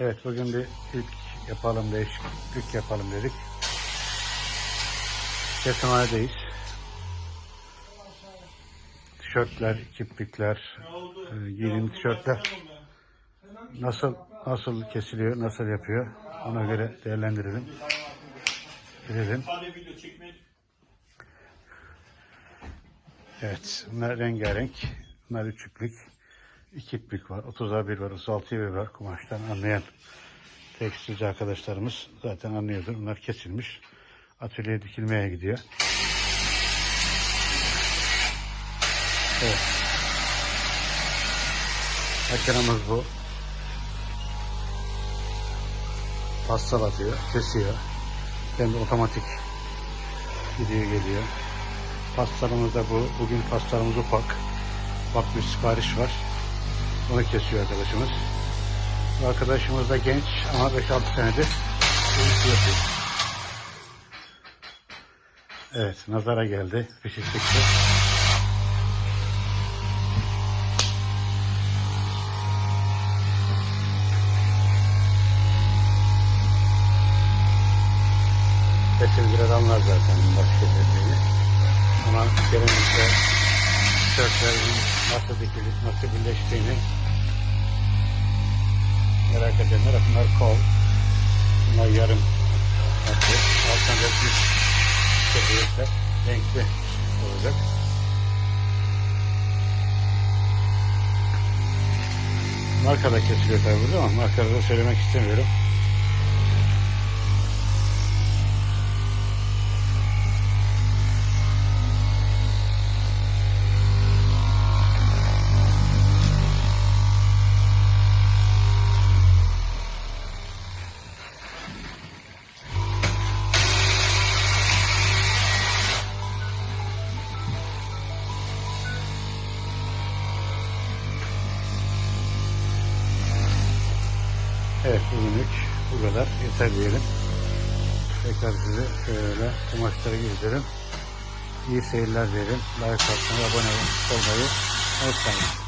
Evet bugün bir ilk yapalım değişiklik yapalım dedik. Kesimhanedeyiz. Tişörtler, kiplikler, e, giydiğim tişörtler nasıl nasıl kesiliyor, nasıl yapıyor ona göre değerlendirelim. Çekmeyi. Evet, bunlar rengarenk. Bunlar üçlük. İki iplik var. 30'a bir var, 36'ya bir var. Kumaştan anlayan tekstilci arkadaşlarımız zaten anlıyordur. Bunlar kesilmiş. Atölyeye dikilmeye gidiyor. Evet. Makinamız bu. Pastal atıyor, kesiyor. Kendi otomatik gidiyor geliyor. Pastalarımız da bu. Bugün pastalarımız ufak. Ufak bir sipariş var. Onu kesiyor arkadaşımız. Bu arkadaşımız da genç ama 5-6 senedir yapıyor. Evet, nazara geldi. Fişi çıktı. Sesim biraz anlar zaten başka dediğini. Ama gelinlikle tişörtlerin nasıl dikilip nasıl birleştiğini merak edenler bunlar kol. Bunlar yarım atı. Alttan da bir çekilirse renkli olacak. Marka da kesiliyor tabi burada ama markaları da söylemek istemiyorum. Evet bugünlük bu kadar yeter diyelim. Tekrar size şöyle kumaşları giydirelim. İyi seyirler diyelim. Like atmayı, abone olmayı unutmayın.